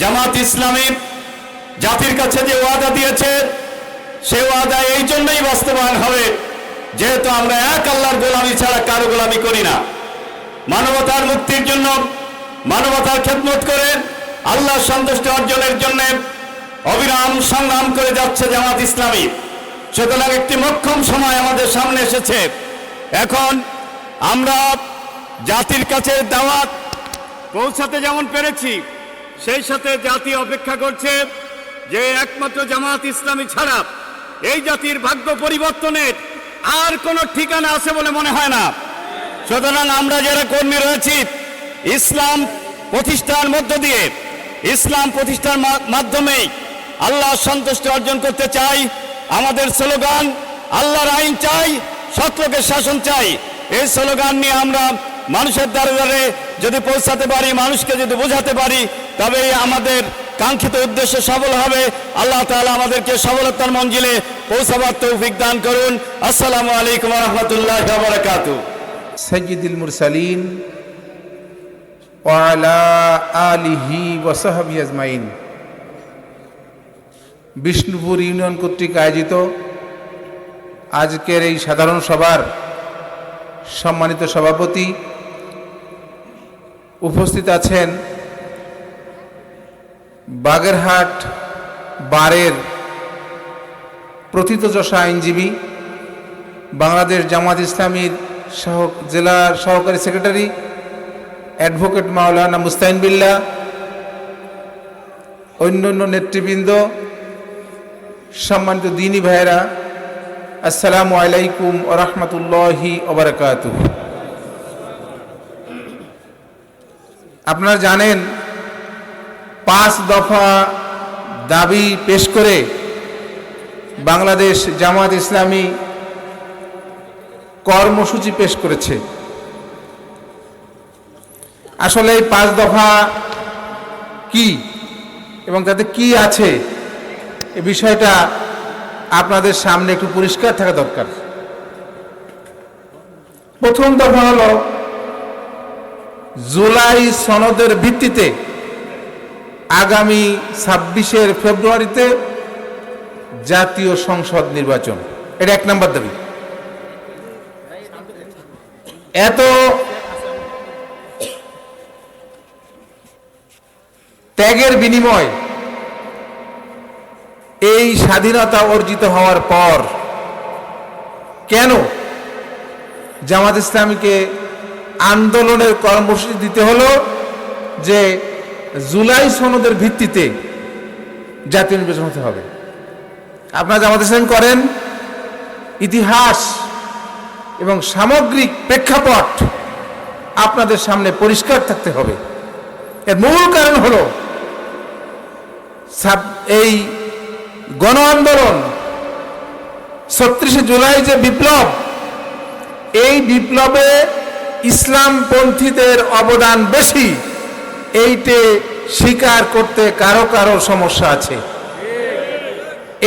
জামাত ইসলামী জাতির কাছে যে ওয়াদা দিয়েছে, সে ওয়াদা এই জন্যই বাস্তবায়ন হবে, যেহেতু আমরা এক আল্লাহর গোলামি ছাড়া কারও গোলামি করি না। মানবতার মুক্তির জন্য, মানবতার খেদমত করে আল্লাহ সন্তুষ্ট অর্জনের জন্য অবিরাম সংগ্রাম করে যাচ্ছে জামাত ইসলামী। সুতরাং একটি মক্ষম সময় আমাদের সামনে এসেছে। এখন আমরা জাতির কাছে দাওয়াত পৌঁছাতে যেমন পেরেছি সেই সাথে জাতি অপেক্ষা করছে যে একমাত্র জামাত ইসলামী ছাড়া এই জাতির ভাগ্য পরিবর্তনের আর কোনো ঠিকানা আছে বলে মনে হয় না। সুতরাং আমরা যারা কর্মী রয়েছি, ইসলাম প্রতিষ্ঠার মধ্য দিয়ে, ইসলাম প্রতিষ্ঠার মাধ্যমেই আল্লাহ সন্তুষ্টি অর্জন করতে চাই। আমাদের স্লোগান, আল্লাহর আইন চাই সত্যকে শাসন চাই। এই স্লোগান নিয়ে আমরা মানুষের দ্বারে দ্বারে যদি পৌঁছাতে পারি, মানুষকে যদি বোঝাতে পারি তবে আমাদের কাঙ্ক্ষিত উদ্দেশ্য সফল হবে। আল্লাহ তালা আমাদেরকে সফলতার মঞ্জিলে পৌঁছাবার তো বিজ্ঞান করুন। আসসালামু আলাইকুম রহমতুল্লাহ বারকাত। সৈয়দুল মুরসালিন ওয়ালা আলিহি বিষ্ণুপুর ইউনিয়ন কর্তৃক আয়োজিত আজকের এই সাধারণ সভার সম্মানিত সভাপতি উপস্থিত আছেন বাগেরহাট বারের প্রথিতযশা আইনজীবী, বাংলাদেশ জামাত ইসলামীর সহ জেলার সহকারী সেক্রেটারি, অ্যাডভোকেট মাওলানা মুস্তাইন বিল্লা অন্য অন্য নেতৃবৃন্দ, সম্মানিত দিনী ভাইয়েরা, আসসালামু আলাইকুম রহমতুল্লাহি ওবরাকাত আপনারা জানেন পাঁচ দফা দাবি পেশ করে বাংলাদেশ জামাত ইসলামী কর্মসূচি পেশ করেছে। আসলে এই পাঁচ দফা কি এবং তাতে কি আছে এ বিষয়টা আপনাদের সামনে একটু পরিষ্কার থাকা দরকার। প্রথম দফা হল জুলাই সনদের ভিত্তিতে আগামী ছাব্বিশের ফেব্রুয়ারিতে জাতীয় সংসদ নির্বাচন। এটা এক নম্বর দাবি। এত ত্যাগের বিনিময় এই স্বাধীনতা অর্জিত হওয়ার পর কেন জামাত ইসলামীকে আন্দোলনের কর্মসূচি দিতে হলো যে জুলাই সনদের ভিত্তিতে জাতীয় নির্বাচন হতে হবে। আপনারা জামাত ইসলাম করেন, ইতিহাস এবং সামগ্রিক প্রেক্ষাপট আপনাদের সামনে পরিষ্কার থাকতে হবে। এর মূল কারণ হল এই গণ আন্দোলন ছত্রিশে জুলাই যে বিপ্লব, এই বিপ্লবে ইসলামপন্থীদের অবদান বেশি। এইটে স্বীকার করতে কারও কারও সমস্যা আছে।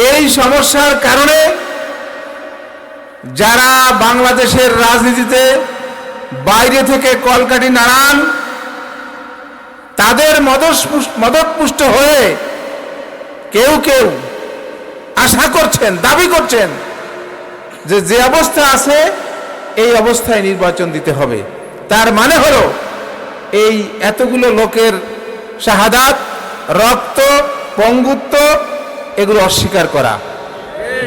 এই সমস্যার কারণে যারা বাংলাদেশের রাজনীতিতে বাইরে থেকে কলকাঠি নাড়ান, তাদের মদতপুষ্ট হয়ে কেউ কেউ আশা করছেন, দাবি করছেন যে যে অবস্থা আছে, এই অবস্থায় নির্বাচন দিতে হবে। তার মানে হলো এই এতগুলো লোকের শাহাদাত, রক্ত, পঙ্গুত্ব, এগুলো অস্বীকার করা।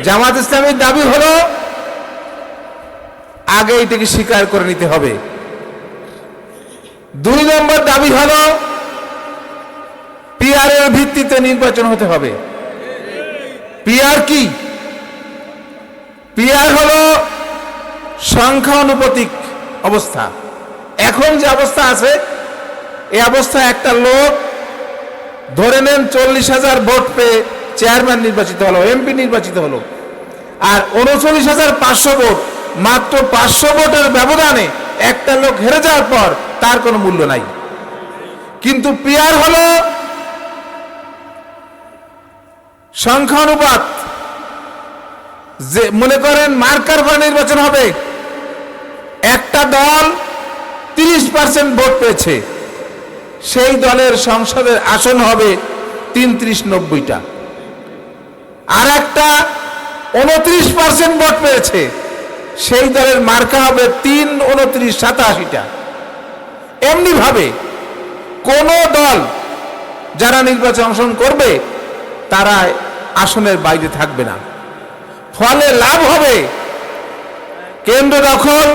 জামাত ইসলামের দাবি হলো, আগে এটাকে স্বীকার করে নিতে হবে। দুই নম্বর দাবি হলো পিআর এর ভিত্তিতে নির্বাচন হতে হবে। পিআর কি? পিআর হলো সংখ্যা অনুপাতিক অবস্থা। এখন যে অবস্থা আছে এই অবস্থায় একটা লোক, ধরে নেন চল্লিশ হাজার ভোট পেয়ে চেয়ারম্যান নির্বাচিত হলো এমপি নির্বাচিত হলো। আর উনচল্লিশ হাজার পাঁচশো ভোট, মাত্র পাঁচশো ভোটের ব্যবধানে একটা লোক হেরে যাওয়ার পর তার কোনো মূল্য নাই। কিন্তু পিয়ার হলো সংখ্যানুপাত। যে মনে করেন মার্কার বা নির্বাচন হবে, একটা দল তিরিশ পার্সেন্ট ভোট পেয়েছে। সেই দলের সংসদের আসন হবে তিন ত্রিশ নব্বইটা। আর একটা উনত্রিশ পার্সেন্ট ভোট পেয়েছে, সেই দলের মার্কা হবে তিন উনত্রিশ সাতাশিটা। এমনি ভাবে কোন দল যারা নির্বাচন অংশগ্রহণ করবে, তারা আসনের বাইরে থাকবে না। ফলে লাভ হবে কেন্দ্র দখল,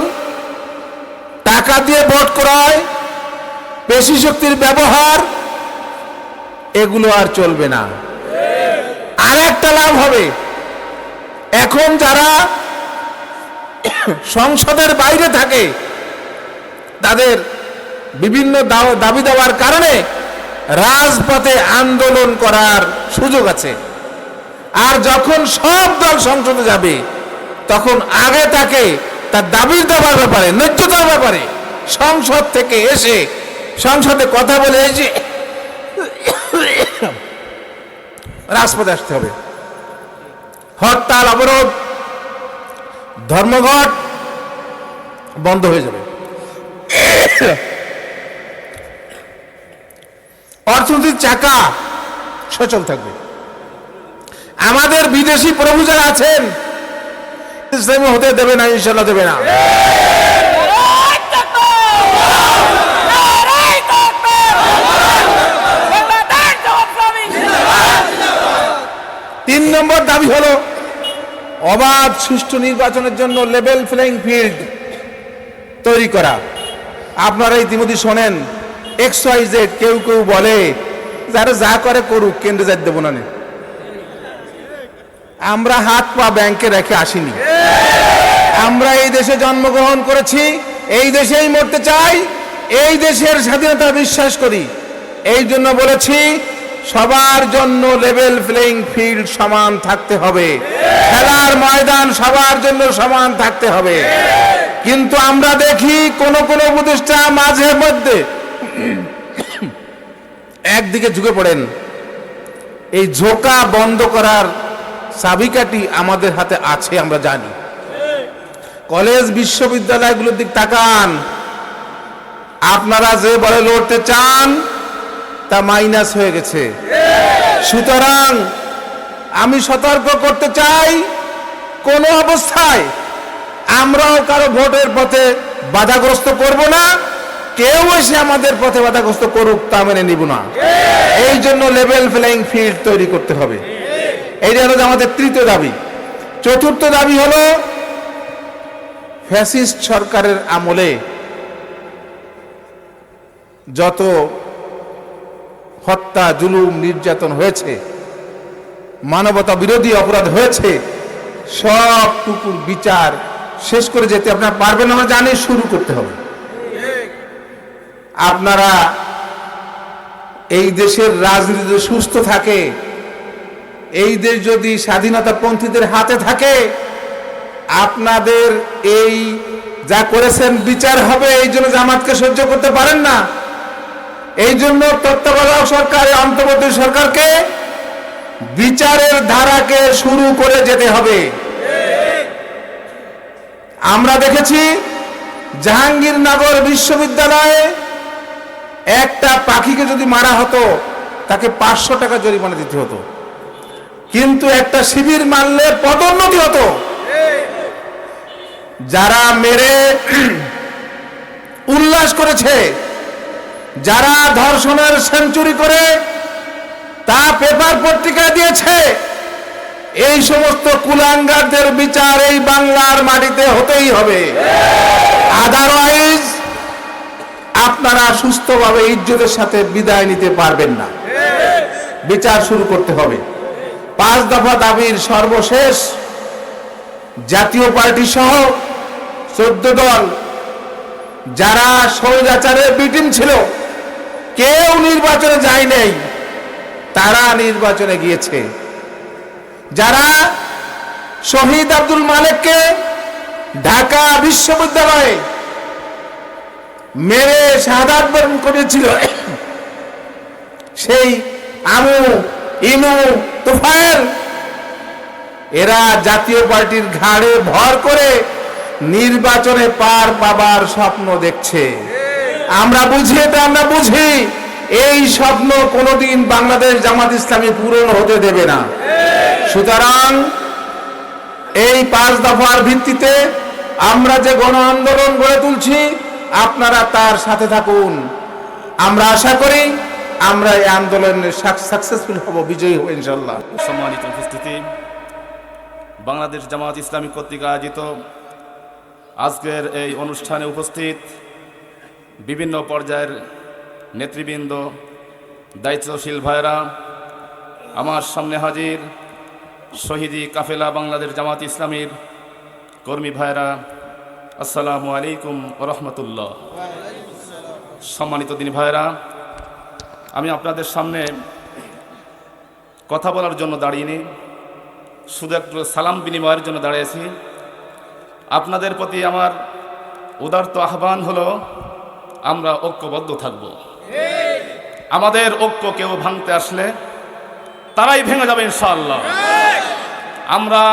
টাকা দিয়ে ভোট ক্রয় পেশি শক্তির ব্যবহার, এগুলো আর চলবে না। আর একটা লাভ হবে। এখন যারা সংসদের বাইরে থাকে, তাদের বিভিন্ন দাবি দেওয়ার কারণে রাজপথে আন্দোলন করার সুযোগ আছে। আর যখন সব দল সংসদে যাবে, তখন আগে তাকে তার দাবির দেওয়ার ব্যাপারে, ন্যায্যতার ব্যাপারে সংসদ থেকে এসে সংসদে কথা বলে এসে রাজপথে আসতে হবে। হরতাল, অবরোধ, ধর্মঘট বন্ধ হয়ে যাবে। অর্থনীতির চাকা সচল থাকবে। আমাদের বিদেশি প্রভু যারা আছেন হতে দেবে না ইনশাল্লাহ দেবে না। তিন নম্বর দাবি হলো, অবাধ সুষ্ঠু নির্বাচনের জন্য লেভেল প্লেইং ফিল্ড তৈরি করা। আপনারা ইতিমধ্যে শোনেন এক্স ওয়াই জেড কেউ কেউ বলে যারা যা করে করুক, কেন্দ্রে যাই দেবো না। আমরা হাত পা ব্যাংকে রেখে আসিনি। আমরা এই দেশে জন্মগ্রহণ করেছি, এই দেশেই মরতে চাই, এই দেশের স্বাধীনতা বিশ্বাস করি। এই জন্য বলেছি সবার জন্য লেভেল প্লেইং ফিল্ড সমান থাকতে হবে। খেলার ময়দান সবার জন্য সমান থাকতে হবে। কিন্তু আমরা দেখি কোন কোন উপদেষ্টা মাঝে মধ্যে একদিকে ঝুঁকে পড়েন। এই ঝোঁকা বন্ধ করার চাবিকাঠি আমাদের হাতে আছে, আমরা জানি। কলেজ বিশ্ববিদ্যালয়গুলোর দিক তাকান। আপনারা যে বলে লড়তে চান তা মাইনাস হয়ে গেছে। সুতরাং আমি সতর্ক করতে চাই, কোন অবস্থায় আমরাও কারও ভোটের পথে বাধাগ্রস্ত করব না, কেউ এসে আমাদের পথে বাধাগ্রস্ত করুক তা মেনে নিব না। এই জন্য লেভেল প্লেইং ফিল্ড তৈরি করতে হবে। এইটা হলো আমাদের তৃতীয় দাবি। চতুর্থ দাবি হলো ফ্যাসিস্ট সরকারের আমলে যত হত্যা, জুলুম, নির্যাতন হয়েছে, মানবতা বিরোধী অপরাধ হয়েছে, সব টুকুর বিচার শেষ করে যেতে আপনারা পারবেন আমরা জানি শুরু করতে হবে। আপনারা এই দেশের রাজনীতি সুস্থ থাকে, এই দেশ যদি স্বাধীনতা পন্থীদের হাতে থাকে, আপনাদের এই যা করেছেন বিচার হবে, এই জন্য জামাতকে সহ্য করতে পারেন না। এই জন্য তত্ত্বাবধায়ক সরকার অন্তর্বর্তী সরকারকে বিচারের ধারাকে শুরু করে যেতে হবে। আমরা দেখেছি জাহাঙ্গীরনগর বিশ্ববিদ্যালয়ে একটা পাখিকে যদি মারা হতো, তাকে পাঁচশো টাকা জরিমানা দিতে হতো। কিন্তু একটা শিবির মারলে পদোন্নতি হতো। যারা মেরে উল্লাস করেছে যারা ধর্ষণের সেঞ্চুরি করে, তা পেপার পত্রিকায় দিয়েছে। এই সমস্ত কুলাঙ্গারদের বিচার এই বাংলার মাটিতে হতেই হবে। আদারওয়াইজ আপনারা সুস্থভাবে ইজ্জতের সাথে বিদায় নিতে পারবেন না। বিচার শুরু করতে হবে। পাঁচ দফা দাবির সর্বশেষ জাতীয় পার্টি সহ চোদ্দ দল যারা স্বৈরাচারের বিটিম ছিল, কেউ নির্বাচনে যায় নাই, তারা নির্বাচনে গিয়েছে। যারা শহীদ আব্দুল মালিককে ঢাকা বিশ্ববিদ্যালয়ে মেরে শাহাদাত বরণ করেছিল, সেই আমু ইনু তোফায়ের এরা জাতীয় পার্টির ঘাড়ে ভর করে নির্বাচনে পার পাবার স্বপ্ন দেখছে। আমরা বুঝি, এটা আমরা বুঝি। এই স্বপ্ন কোনোদিন বাংলাদেশ জামাত ইসলামী পূরণ হতে দেবে না। সুতরাং এই পাঁচ দফার ভিত্তিতে আমরা যে গণ আন্দোলন গড়ে তুলছি, আপনারা তার সাথে থাকুন। আমরা আশা করি আমরা এই আন্দোলনে সাকসেসফুল হব, বিজয়ী হব ইনশাল্লাহ সম্মানিত উপস্থিতি, বাংলাদেশ জামাত ইসলামী কর্তৃক আয়োজিত আজকের এই অনুষ্ঠানে উপস্থিত বিভিন্ন পর্যায়ের নেতৃবৃন্দ, দায়িত্বশীল ভাইরা আমার সামনে হাজির শহীদি কাফেলা বাংলাদেশ জামাত ইসলামীর কর্মী ভাইরা আসসালামু আলাইকুম রহমতুল্লাহ। সম্মানিত দিন ভাইরা আমি আপনাদের সামনে কথা বলার জন্য দাঁড়িয়ে শুধু একটু সালাম বিনিময়ের জন্য দাঁড়িয়েছি আপনাদের প্রতি আমার উদার্ত আহ্বান হলো, আমরা ঐক্যবদ্ধ থাকব। আমাদের ঐক্য কেউ ভাঙতে আসলে তারাই ভেঙে যাবে ইনশাআল্লাহ। আমরা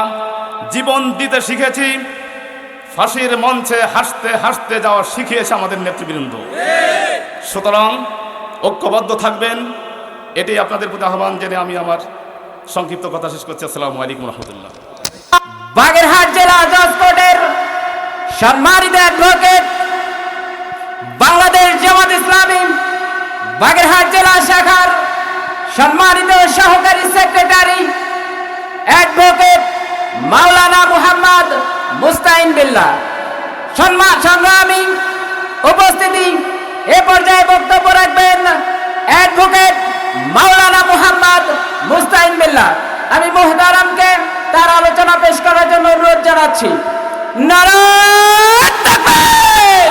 জীবন দিতে শিখেছি, ফাঁসির মঞ্চে হাসতে হাসতে যাওয়া শিখিয়েছে আমাদের নেতৃবৃন্দ। সুতরাং ঐক্যবদ্ধ থাকবেন, এটাই আপনাদের প্রতি আহ্বান জেনে আমি আমার সংক্ষিপ্ত কথা শেষ করছি। আসসালামু আলাইকুম রহমতুল্লাহ। বাগেরহাট সম্মানিত অ্যাডভোকেট বাংলাদেশ জামাত ইসলামী বাগেরহাট জেলা শাখার সম্মানিত সহকারী সেক্রেটারি অ্যাডভোকেট মাওলানা মুহাম্মদ মুস্তাইন বিল্লাহ। সম্মান সংগ্রামী উপস্থিতি, এ পর্যায়ে বক্তব্য রাখবেন অ্যাডভোকেট মাওলানা মুহাম্মদ মুস্তাইন বিল্লাহ। আমি মোহতারামকে তার আলোচনা পেশ করার জন্য অনুরোধ জানাচ্ছি। নারায়ণ তাকবীর!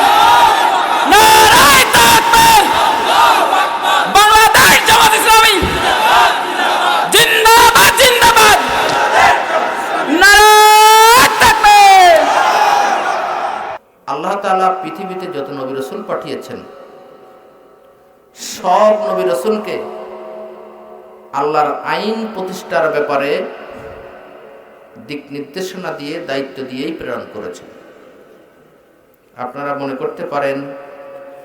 বাংলাদেশ জামাত ইসলামী! জিন্দাবাদ জিন্দাবাদ! আল্লাহ তাআলা পৃথিবীতে যত নবী রসুল পাঠিয়েছেন, সব নবী রসুলকে আল্লাহর আইন প্রতিষ্ঠার ব্যাপারে দিক নির্দেশনা দিয়ে, দায়িত্ব দিয়েই প্রেরণ করেছেন। আপনারা মনে করতে পারেন,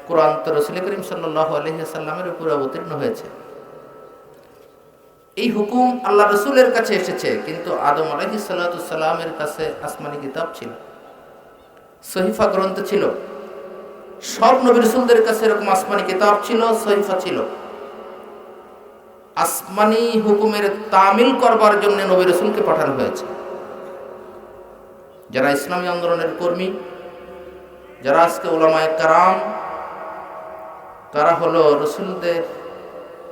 কোরআন তো রসুল করিম সাল্লাহ আলহিসাল্লামের উপর অবতীর্ণ হয়েছে। এই হুকুম আল্লাহ রসুলের কাছে এসেছে, কিন্তু আদম আলহি সাল্লামের কাছে আসমানি কিতাব ছিল। সহিফা গ্রন্থ ছিল। সব নবী রসুলদের কাছে এরকম আসমানি কিতাব ছিল, সহিফা ছিল। আসমানি হুকুমের তামিল করবার জন্য নবী রসুলকে পাঠানো হয়েছে। যারা ইসলামী আন্দোলনের কর্মী, যারা আজকে ওলামায় কারাম, তারা হলো রসুলদের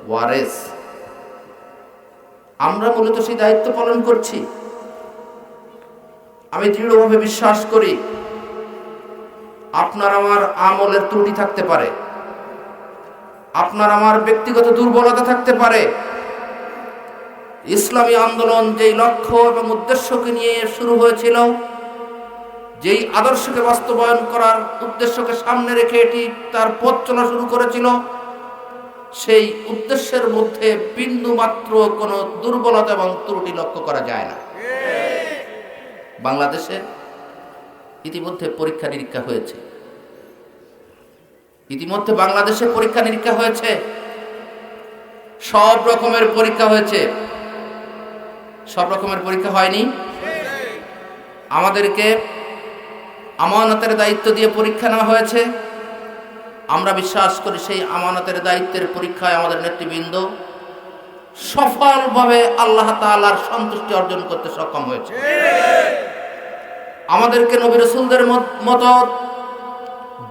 ওয়ারেস। আমরা মূলত সেই দায়িত্ব পালন করছি। আমি দৃঢ়ভাবে বিশ্বাস করি, আপনার আমার আমলের ত্রুটি থাকতে পারে। আপনার আমার ব্যক্তিগত দুর্বলতা থাকতে পারে। ইসলামী আন্দোলন যেই লক্ষ্য এবং উদ্দেশ্যকে নিয়ে শুরু হয়েছিল যেই আদর্শকে বাস্তবায়ন করার উদ্দেশ্যকে সামনে রেখে এটি তার পথ চলা শুরু করেছিল, সেই উদ্দেশ্যের মধ্যে বিন্দু মাত্র কোনো দুর্বলতা এবং ত্রুটি লক্ষ্য করা যায় না। বাংলাদেশে ইতিমধ্যে পরীক্ষা নিরীক্ষা হয়েছে। ইতিমধ্যে বাংলাদেশে পরীক্ষা নিরীক্ষা হয়েছে। সব রকমের পরীক্ষা হয়েছে। সব রকমের পরীক্ষা হয়নি। আমাদেরকে আমানতের দায়িত্ব দিয়ে পরীক্ষা নেওয়া হয়েছে। আমরা বিশ্বাস করি সেই আমানতের দায়িত্বের পরীক্ষায় আমাদের নেতৃবৃন্দ সফলভাবে আল্লাহ তাআলার সন্তুষ্টি অর্জন করতে সক্ষম হয়েছে। আমাদেরকে নবী রসুলদের মতো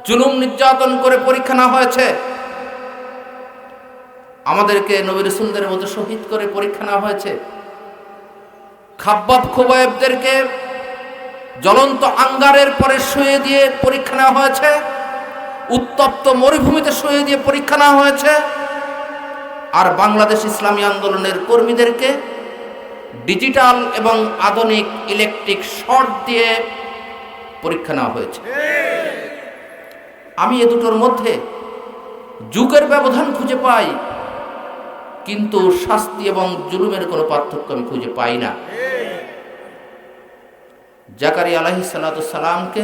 জুলুম নির্যাতন করে পরীক্ষা না হয়েছে। আমাদেরকে নবী রসুলদের মতো শহীদ করে পরীক্ষা নেওয়া হয়েছে। খাব্বাব খোবায়েবদেরকে জ্বলন্ত আঙ্গারের পরে শুয়ে দিয়ে পরীক্ষা নেওয়া হয়েছে। উত্তপ্ত মরুভূমিতে শুয়ে দিয়ে পরীক্ষা নেওয়া হয়েছে। আর বাংলাদেশ ইসলামী আন্দোলনের কর্মীদেরকে ডিজিটাল এবং আধুনিক ইলেকট্রিক শর্ট দিয়ে পরীক্ষা নেওয়া হয়েছে। আমি এ দুটোর মধ্যে যুগের ব্যবধান খুঁজে পাই, কিন্তু শাস্তি এবং জুলুমের কোনো পার্থক্য আমি খুঁজে পাই না। জাকারি আলাহি সালামকে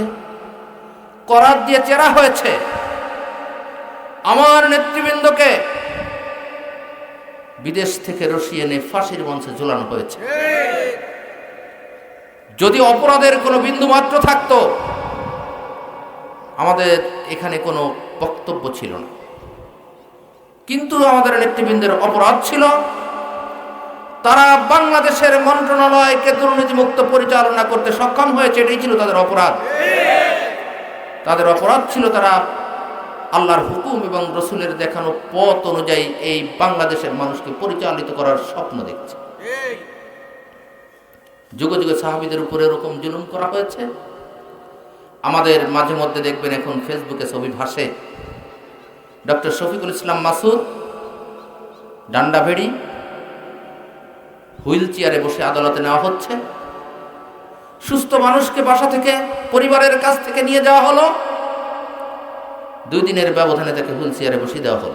করাত দিয়ে চেরা হয়েছে। আমার নেতৃবৃন্দকে বিদেশ থেকে রশি এনে ফাঁসির মঞ্চে ঝুলানো হয়েছে। যদি অপরাধের কোনো বিন্দু মাত্র থাকতো, আমাদের এখানে কোনো বক্তব্য ছিল না। কিন্তু আমাদের নেতৃবৃন্দের অপরাধ ছিল তারা বাংলাদেশের মন্ত্রণালয়কে দুর্নীতিমুক্ত পরিচালনা করতে সক্ষম হয়েছে, এটাই ছিল তাদের অপরাধ। তাদের অপরাধ ছিল তারা আল্লাহর হুকুম এবং রসুলের দেখানো পথ অনুযায়ী এই বাংলাদেশের মানুষকে পরিচালিত করার স্বপ্ন দেখছে। যুগ যুগে সাহাবিদের উপরে এরকম জুলুম করা হয়েছে। আমাদের মাঝে মধ্যে দেখবেন এখন ফেসবুকে ছবি ভাসে। ডক্টর শফিকুল ইসলাম মাসুদ ডান্ডা ভেড়ি হুইল চেয়ারে বসে আদালতে নেওয়া হচ্ছে। সুস্থ মানুষকে বাসা থেকে, পরিবারের কাছ থেকে নিয়ে যাওয়া হলো। দুই দিনের ব্যবধানে তাকে হুইল চেয়ারে বসিয়ে দেওয়া হলো।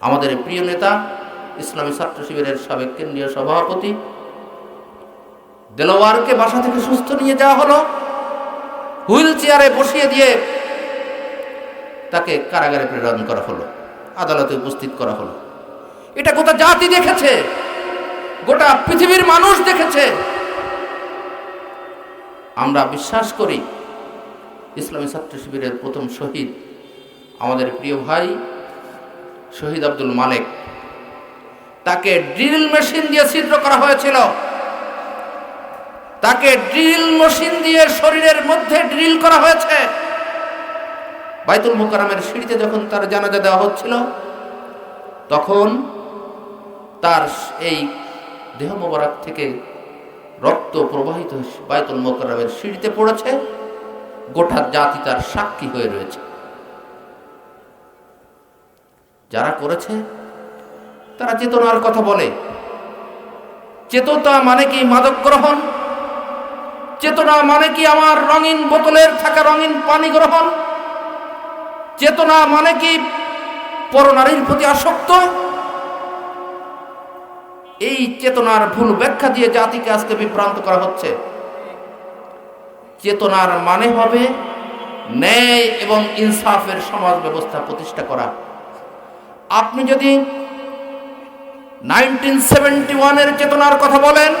আমাদের প্রিয় নেতা, ইসলামী ছাত্র শিবিরের সাবেক কেন্দ্রীয় সভাপতি দেলোয়ারকে বাসা থেকে সুস্থ নিয়ে যাওয়া হলো। হুইল চেয়ারে বসিয়ে দিয়ে তাকে কারাগারে প্রেরণ করা হলো। আদালতে উপস্থিত করা হলো। এটা গোটা জাতি দেখেছে। গোটা পৃথিবীর মানুষ দেখেছে। আমরা বিশ্বাস করি ইসলামী ছাত্র শিবিরের প্রথম শহীদ আমাদের প্রিয় ভাই শহীদ আব্দুল মালেক। তাকে ড্রিল মেশিন দিয়ে ছিদ্র করা হয়েছিল। তাকে ড্রিল মেশিন দিয়ে শরীরের মধ্যে ড্রিল করা হয়েছে। বাইতুল মোকারামের সিঁড়িতে যখন তার জানাজা দেওয়া হচ্ছিল, তখন তার এই দেহ মোবারক থেকে রক্ত প্রবাহিত বাইতুল মোকারামের সিঁড়িতে পড়েছে, গোটা জাতি তার সাক্ষী হয়ে রয়েছে। যারা করেছে, তারা চেতনার কথা বলে। চেতনা মানে কি মাদক গ্রহণ? চেতনা মানে কি আমার রঙিন বোতলের থাকা রঙিন পানি গ্রহণ? চেতনা মানে কি পরনারীর প্রতি আসক্ত? এই চেতনার ভুল ব্যাখ্যা দিয়ে জাতিকে আজকে বিভ্রান্ত করা হচ্ছে। চেতনার মানে হবে ন্যায় এবং ইনসাফের সমাজ ব্যবস্থা প্রতিষ্ঠা করা। আপনি যদি নাইনটিন সেভেন্টি ওয়ানের চেতনার কথা বলেন,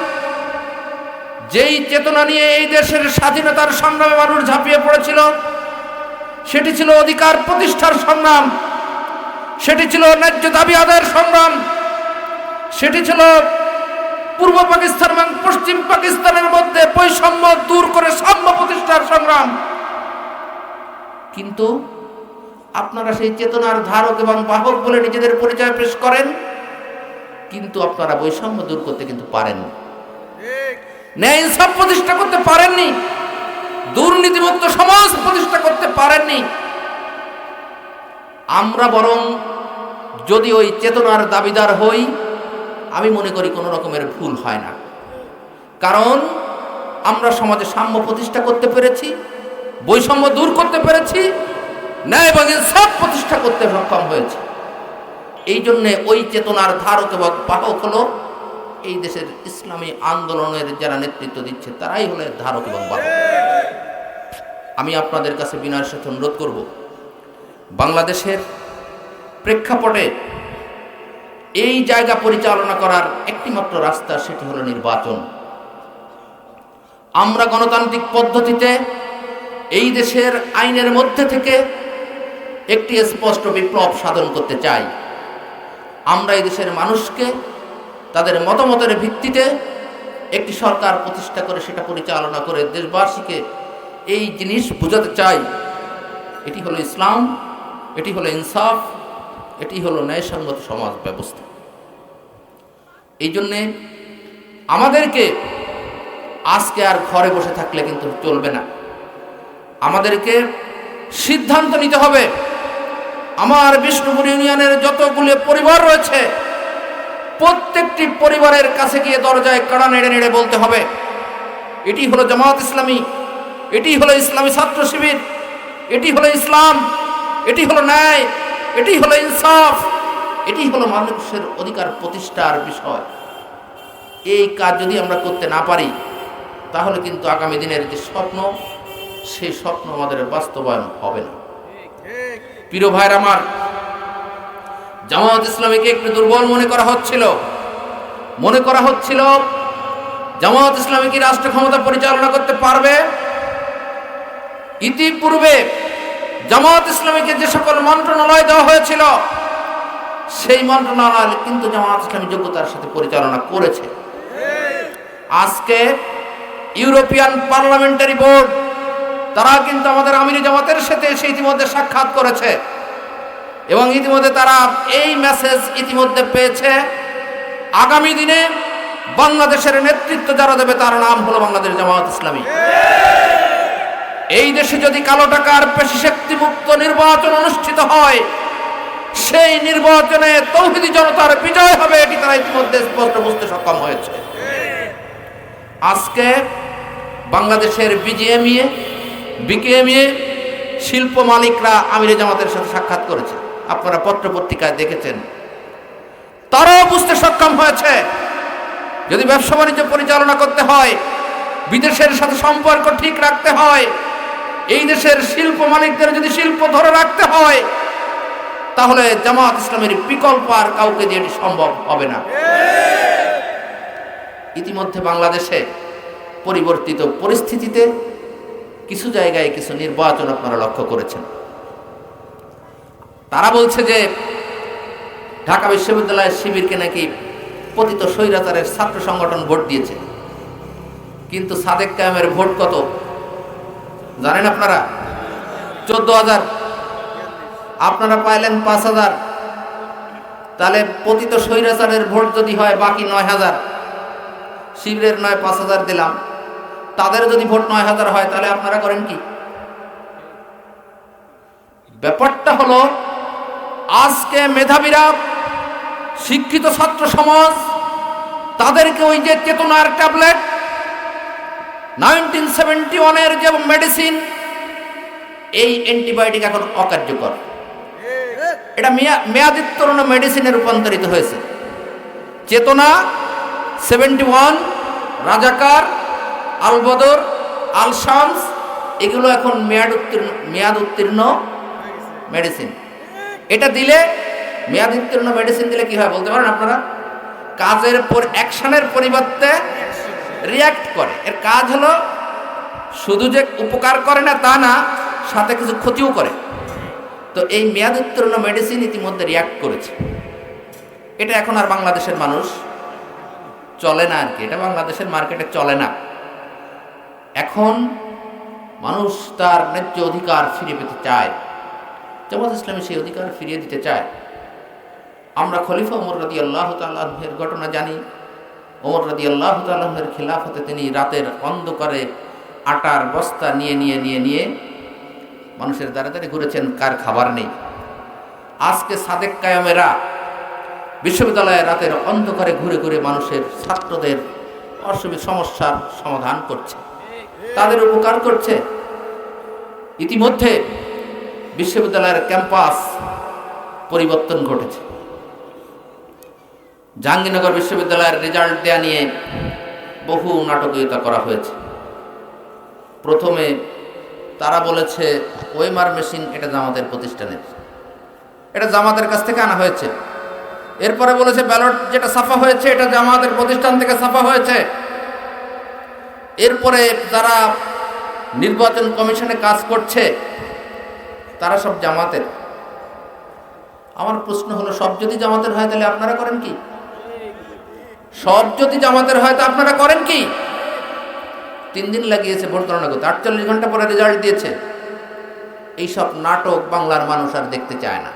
যেই চেতনা নিয়ে এই দেশের স্বাধীনতার সংগ্রামে মানুষ ঝাঁপিয়ে পড়েছিল, সেটি ছিল অধিকার প্রতিষ্ঠার সংগ্রাম, সেটি ছিল ন্যায্য দাবি আদায়ের সংগ্রাম সেটি ছিল পূর্ব পাকিস্তান এবং পশ্চিম পাকিস্তানের মধ্যে বৈষম্য দূর করে সাম্য প্রতিষ্ঠার সংগ্রাম। কিন্তু আপনারা সেই চেতনার ধারক এবং বাহক বলে নিজেদের পরিচয় পেশ করেন, কিন্তু আপনারা বৈষম্য দূর করতে কিন্তু পারেননি। ন্যায় ইনসাফ প্রতিষ্ঠা করতে পারেননি, দুর্নীতিমুক্ত সমাজ প্রতিষ্ঠা করতে পারেননি। আমরা বরং যদি ওই চেতনার দাবিদার হই আমি মনে করি কোনো রকমের ভুল হয় না। কারণ আমরা সমাজে সাম্য প্রতিষ্ঠা করতে পেরেছি, বৈষম্য দূর করতে পেরেছি, ন্যায় এবং ইনসাফ প্রতিষ্ঠা করতে সক্ষম হয়েছে। এই জন্যে ওই চেতনার ধারক এবং বাহক হলো এই দেশের ইসলামী আন্দোলনের যারা নেতৃত্ব দিচ্ছে, তারাই হলো ধারক এবং বাহক। আমি আপনাদের কাছে বিনয়ের সাথে অনুরোধ করব, বাংলাদেশের প্রেক্ষাপটে এই জায়গা পরিচালনা করার একটিমাত্র রাস্তা সেটি হলো নির্বাচন। আমরা গণতান্ত্রিক পদ্ধতিতে এই দেশের আইনের মধ্যে থেকে একটি স্পষ্ট বিপ্লব সাধন করতে চাই। আমরা এই দেশের মানুষকে তাদের মতামতের ভিত্তিতে একটি সরকার প্রতিষ্ঠা করে সেটা পরিচালনা করে দেশবাসীকে এই জিনিস বোঝাতে চাই। এটি হলো ইসলাম, এটি হলো ইনসাফ এটি হলো ন্যায়সঙ্গত সমাজ ব্যবস্থা। এই জন্যে আমাদেরকে আজকে আর ঘরে বসে থাকলে কিন্তু চলবে না। আমাদেরকে সিদ্ধান্ত নিতে হবে, আমার বিষ্ণুপুর ইউনিয়নের যতগুলো পরিবার রয়েছে, প্রত্যেকটি পরিবারের কাছে গিয়ে দরজায় কাড়া নেড়ে নেড়ে বলতে হবে, এটি হলো জামাত ইসলামী, এটি হলো ইসলামী ছাত্র শিবির, এটি হলো ইসলাম, এটি হলো ন্যায় এটি হলো ইনসাফ এটি হলো মানুষের অধিকার প্রতিষ্ঠার বিষয়। এই কাজ যদি আমরা করতে না পারি, তাহলে কিন্তু আগামী দিনের যে স্বপ্ন সেই স্বপ্ন আমাদের বাস্তবায়ন হবে না। প্রিয় ভাইয়ের আমার জামাত ইসলামীকে একটু দুর্বল মনে করা হচ্ছিল। মনে করা হচ্ছিল জামাত ইসলামী কি রাষ্ট্র ক্ষমতা পরিচালনা করতে পারবে? ইতিপূর্বে জামাত ইসলামীকে যে সকল মন্ত্রণালয় দেওয়া হয়েছিল, সেই মন্ত্রণালয় কিন্তু জামাত ইসলামী যোগ্যতার সাথে পরিচালনা করেছে। আজকে ইউরোপিয়ান পার্লামেন্টারি বোর্ড, তারা কিন্তু আমাদের আমিরি জামাতের সাথে এসে ইতিমধ্যে সাক্ষাৎ করেছে। এবং ইতিমধ্যে তারা এই মেসেজ ইতিমধ্যে পেয়েছে, আগামী দিনে বাংলাদেশের নেতৃত্ব যারা দেবে তার নাম হলো বাংলাদেশ জামাত ইসলামী। এই দেশে যদি কালো টাকার পেশি শক্তি মুক্ত নির্বাচন অনুষ্ঠিত হয়, সেই নির্বাচনে তৌহিদি জনতার বিজয় হবে এটি তারা ইতিমধ্যে স্পষ্ট বুঝতে সক্ষম হয়েছে। আজকে বাংলাদেশের বিজিএমইএ, বিকেএমইএ শিল্প মালিকরা আমিরে জামাতের সাথে সাক্ষাৎ করেছে। আপনারা পত্র পত্রিকায় দেখেছেন। তারাও বুঝতে সক্ষম হয়েছে। যদি ব্যবসা বাণিজ্য পরিচালনা করতে হয়, বিদেশের সাথে সম্পর্ক ঠিক রাখতে হয় এই দেশের শিল্প মালিকদের যদি শিল্প ধরে রাখতে হয়, তাহলে জামাত ইসলামের বিকল্প আর কাউকে দিয়ে এটি সম্ভব হবে না। ইতিমধ্যে বাংলাদেশে পরিবর্তিত পরিস্থিতিতে কিছু জায়গায় কিছু নির্বাচন আপনারা লক্ষ্য করেছেন। তারা বলছে যে ঢাকা বিশ্ববিদ্যালয়ের শিবিরকে নাকি পতিত স্বৈরাচারের ছাত্র সংগঠন ভোট দিয়েছে। কিন্তু সাদেক কায়েমের ভোট কত? জানেন আপনারা? চোদ্দ হাজার। আপনারা পাইলেন পাঁচ হাজার। তাহলে পতিত স্বৈরাচারের ভোট যদি হয়, বাকি নয় হাজার। শিবিরের নয়, পাঁচ হাজার দিলাম। তাদের যদি ভোট নয় হাজার হয়, তাহলে আপনারা করেন কি? ব্যাপারটা হলো, আজকে মেধাবীরা, শিক্ষিত ছাত্র সমাজ, তাদেরকে ওই যে চেতনার ট্যাবলেট নাইনটিন সেভেন্টি ওয়ানের যে মেডিসিন, এই অ্যান্টিবায়োটিক এখন অকার্যকর। এটা মেয়া- মেয়াদিত্তরণ মেডিসিনে রূপান্তরিত হয়েছে। চেতনা, সেভেন্টি ওয়ান, রাজাকার, আলবদর আল শামস এগুলো এখন মেয়াদ উত্তীর্ণ মেয়াদ উত্তীর্ণ মেডিসিন। এটা দিলে মেয়াদ উত্তীর্ণ মেডিসিন দিলে কি হয় বলতে পারেন আপনারা? কাজের পর, অ্যাকশনের পরিবর্তে রিয়াক্ট করে। এর কাজ হলো শুধু যে উপকার করে না, তা না, সাথে কিছু ক্ষতিও করে। তো এই মেয়াদ উত্তীর্ণ মেডিসিন ইতিমধ্যে রিয়াক্ট করেছে। এটা এখন আর বাংলাদেশের মানুষ চলে না আর কি এটা বাংলাদেশের মার্কেটে চলে না। এখন মানুষ তার ন্যায্য অধিকার ফিরে পেতে চায়। জামাত ইসলামী সেই অধিকার ফিরিয়ে দিতে চায়। আমরা খলিফা ওমর আল্লাহ তাল্লাহের ঘটনা জানি। ওমর রাদি আল্লাহ তাল্লাহের খিলাফতে তিনি রাতের অন্ধকারে আটার বস্তা নিয়ে নিয়ে নিয়ে নিয়ে মানুষের দ্বারা ঘুরেছেন, কার খাবার নেই। আজকে সাদেক কায়ামেরা বিশ্ববিদ্যালয়ে রাতের অন্ধকারে ঘুরে ঘুরে মানুষের, ছাত্রদের অসুবিধা, সমস্যার সমাধান করছে। তাদের উপকার করছে। ইতিমধ্যে বিশ্ববিদ্যালয়ের ক্যাম্পাস পরিবর্তন ঘটেছে। জাহাঙ্গীরনগর বিশ্ববিদ্যালয়ের রেজাল্ট দেয়া নিয়ে বহু নাটকীয়তা করা হয়েছে। প্রথমে তারা বলেছে, ওয়েমার মেশিন এটা জামাতের প্রতিষ্ঠানের। এটা জামাতের কাছ থেকে আনা হয়েছে। এরপরে বলেছে, ব্যালট যেটা সাফা হয়েছে, এটা জামাতের প্রতিষ্ঠান থেকে সাফা হয়েছে। এরপরে যারা নির্বাচন কমিশনে কাজ করছে, তারা সব জামাতের। আমার প্রশ্ন হলো, সব যদি জামাতের হয়, তাহলে আপনারা করেন কি? সব যদি জামাতের হয়, তো আপনারা করেন কি? তিন দিন লাগিয়েছে ভোট গণনা করতে, আটচল্লিশ ঘণ্টা পরে রেজাল্ট দিয়েছে। এইসব নাটক বাংলার মানুষ আর দেখতে চায় না।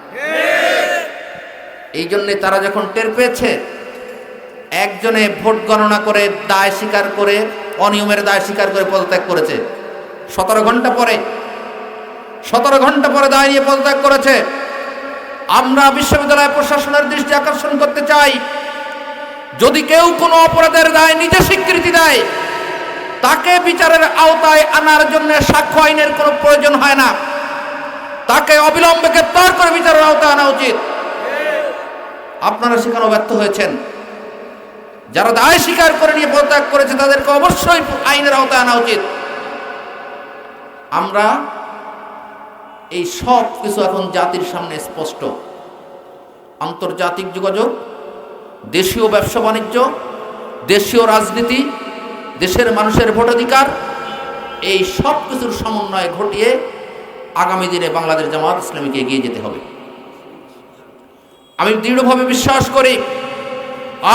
এই জন্যে তারা যখন টের পেয়েছে, একজনে ভোট গণনা করে দায় স্বীকার করে, অনিয়মের দায় স্বীকার করে পদত্যাগ করেছে। সতেরো ঘণ্টা পরে, সতেরো ঘণ্টা পরে দায় নিয়ে পদত্যাগ করেছে। আমরা বিশ্ববিদ্যালয় প্রশাসনের দৃষ্টি আকর্ষণ করতে চাই। যদি কেউ কোনো অপরাধের দায় নিজে স্বীকৃতি দেয়, তাকে বিচারের আওতায় আনার জন্য সাক্ষ্য আইনের কোনো প্রয়োজন হয় না। তাকে অবিলম্বে গ্রেপ্তার করে বিচারের আওতায় আনা উচিত। আপনারা সেখানেও ব্যর্থ হয়েছেন। যারা দায় স্বীকার করে নিয়ে পদত্যাগ করেছে, তাদেরকে অবশ্যই আইনের আওতায় আনা উচিত। আমরা এই সব কিছু এখন জাতির সামনে স্পষ্ট। আন্তর্জাতিক যোগাযোগ দেশীয় ব্যবসা বাণিজ্য, দেশীয় রাজনীতি, দেশের মানুষের ভোটাধিকার, এই সব কিছুর সমন্বয় ঘটিয়ে আগামী দিনে বাংলাদেশ জামাত ইসলামীকে এগিয়ে যেতে হবে। আমি দৃঢ়ভাবে বিশ্বাস করি,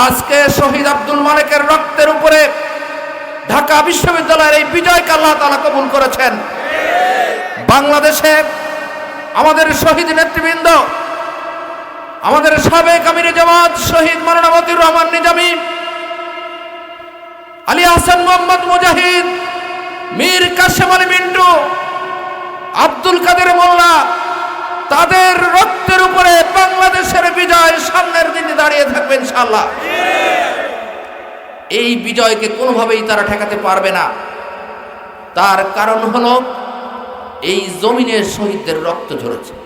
আজকে শহীদ আব্দুল মালিকের রক্তের উপরে ঢাকা বিশ্ববিদ্যালয়ের এই বিজয়কে আল্লাহ তালা কবুল করেছেন। বাংলাদেশে আমাদের শহীদ নেতৃবৃন্দ আমাদের সাবেক আমির জামাত শহীদ মারানা রহমান নিজামী, আলী হাসান মোহাম্মদ মুজাহিদ, মীর কাশেম আলী মিন্টু, আব্দুল কাদের মোল্লা, তাদের রক্তের উপরে বাংলাদেশের বিজয় সামনের দিনে দাঁড়িয়ে থাকবে ইনশাআল্লাহ। এই বিজয়কে কোনোভাবেই তারা ঠেকাতে পারবে না। তার কারণ হলো, এই জমিনের শহীদদের রক্ত ঝরেছে।